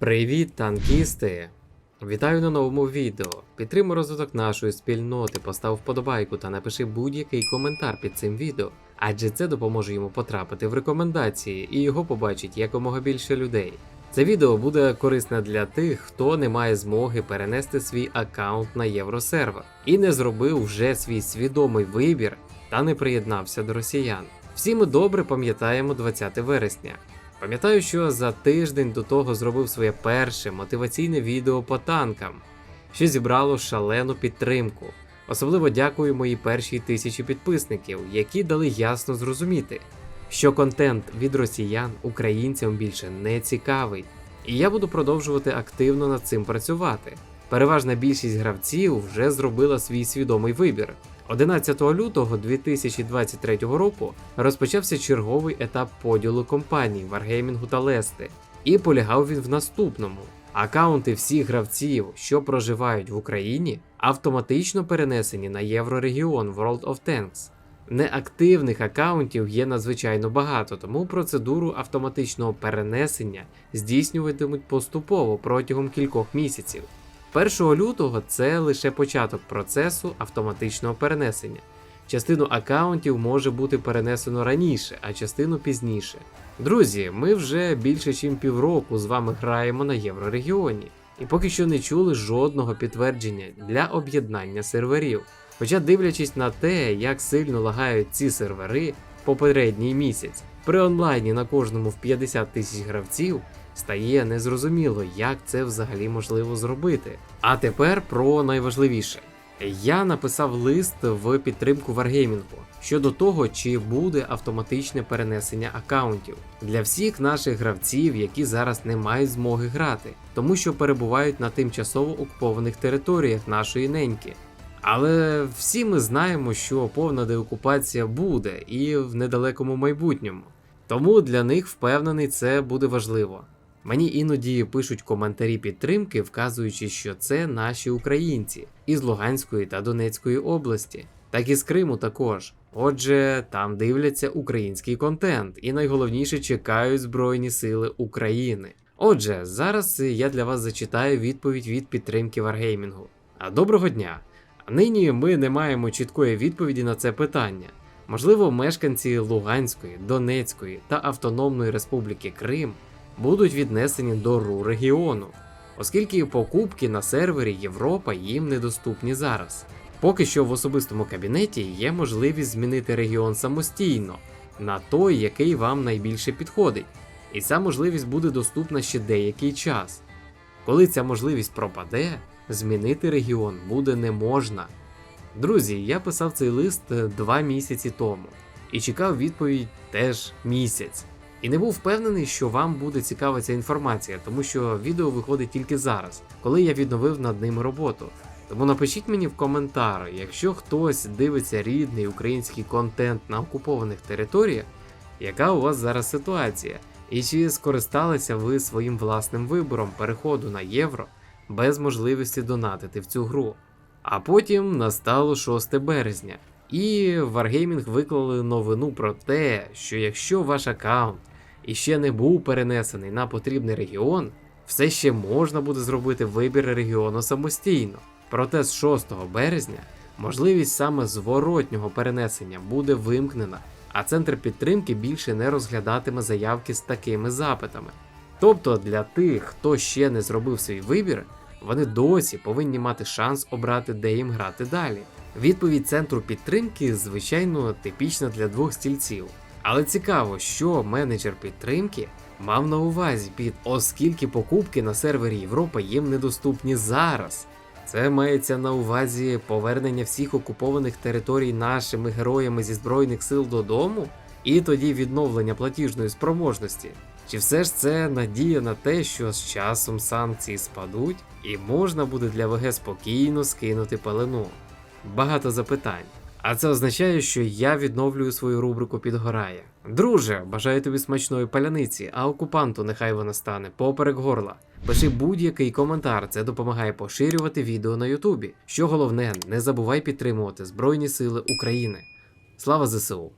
Привіт, танкісти! Вітаю на новому відео. Підтримуй розвиток нашої спільноти, постав вподобайку та напиши будь-який коментар під цим відео, адже це допоможе йому потрапити в рекомендації і його побачить якомога більше людей. Це відео буде корисне для тих, хто не має змоги перенести свій аккаунт на євросервер і не зробив вже свій свідомий вибір та не приєднався до росіян. Всі ми добре пам'ятаємо 20 вересня. Пам'ятаю, що за тиждень до того зробив своє перше мотиваційне відео по танкам, що зібрало шалену підтримку. Особливо дякую моїй першій тисячі підписників, які дали ясно зрозуміти, що контент від росіян українцям більше не цікавий, і я буду продовжувати активно над цим працювати. Переважна більшість гравців вже зробила свій свідомий вибір. 11 лютого 2023 року розпочався черговий етап поділу компаній Wargaming та Лести, і полягав він в наступному: акаунти всіх гравців, що проживають в Україні, автоматично перенесені на єврорегіон World of Tanks. Неактивних акаунтів є надзвичайно багато, тому процедуру автоматичного перенесення здійснюватимуть поступово протягом кількох місяців. 1 лютого це лише початок процесу автоматичного перенесення. Частину акаунтів може бути перенесено раніше, а частину пізніше. Друзі, ми вже більше ніж півроку з вами граємо на Єврорегіоні, і поки що не чули жодного підтвердження для об'єднання серверів. Хоча, дивлячись на те, як сильно лагають ці сервери попередній місяць, при онлайні на кожному в 50 тисяч гравців стає незрозуміло, як це взагалі можливо зробити. А тепер про найважливіше. Я написав лист в підтримку Wargaming щодо того, чи буде автоматичне перенесення акаунтів для всіх наших гравців, які зараз не мають змоги грати, тому що перебувають на тимчасово окупованих територіях нашої неньки. Але всі ми знаємо, що повна деокупація буде і в недалекому майбутньому. Тому для них впевнений це буде важливо. Мені іноді пишуть коментарі підтримки, вказуючи, що це наші українці із Луганської та Донецької області, так і з Криму також. Отже, там дивляться український контент, і найголовніше чекають Збройні Сили України. Отже, зараз я для вас зачитаю відповідь від підтримки Варгеймінгу. А доброго дня! Нині ми не маємо чіткої відповіді на це питання. Можливо, мешканці Луганської, Донецької та Автономної Республіки Крим будуть віднесені до РУ регіону, оскільки покупки на сервері Європа їм недоступні зараз. Поки що в особистому кабінеті є можливість змінити регіон самостійно на той, який вам найбільше підходить, і ця можливість буде доступна ще деякий час. Коли ця можливість пропаде, змінити регіон буде не можна. Друзі, я писав цей лист е, два місяці тому і чекав відповідь теж місяць. І не був впевнений, що вам буде цікава ця інформація, тому що відео виходить тільки зараз, коли я відновив над ним роботу. Тому напишіть мені в коментарі, якщо хтось дивиться рідний український контент на окупованих територіях, яка у вас зараз ситуація, і чи скористалися ви своїм власним вибором переходу на євро без можливості донатити в цю гру. А потім настало 6 березня, і Wargaming виклали новину про те, що якщо ваш аккаунт іще не був перенесений на потрібний регіон, все ще можна буде зробити вибір регіону самостійно. Проте з 6 березня можливість саме зворотнього перенесення буде вимкнена, а центр підтримки більше не розглядатиме заявки з такими запитами. Тобто для тих, хто ще не зробив свій вибір, вони досі повинні мати шанс обрати, де їм грати далі. Відповідь центру підтримки, звичайно, типічна для двох стільців. Але цікаво, що менеджер підтримки мав на увазі під оскільки покупки на сервері Європа їм недоступні зараз. Це мається на увазі повернення всіх окупованих територій нашими героями зі Збройних сил додому, і тоді відновлення платіжної спроможності. Чи все ж це надія на те, що з часом санкції спадуть, і можна буде для ВГ спокійно скинути пелену? Багато запитань. А це означає, що я відновлюю свою рубрику підгорає. Друже, бажаю тобі смачної паляниці, а окупанту нехай вона стане поперек горла. Пиши будь-який коментар, це допомагає поширювати відео на Ютубі. Що головне, не забувай підтримувати Збройні Сили України. Слава ЗСУ!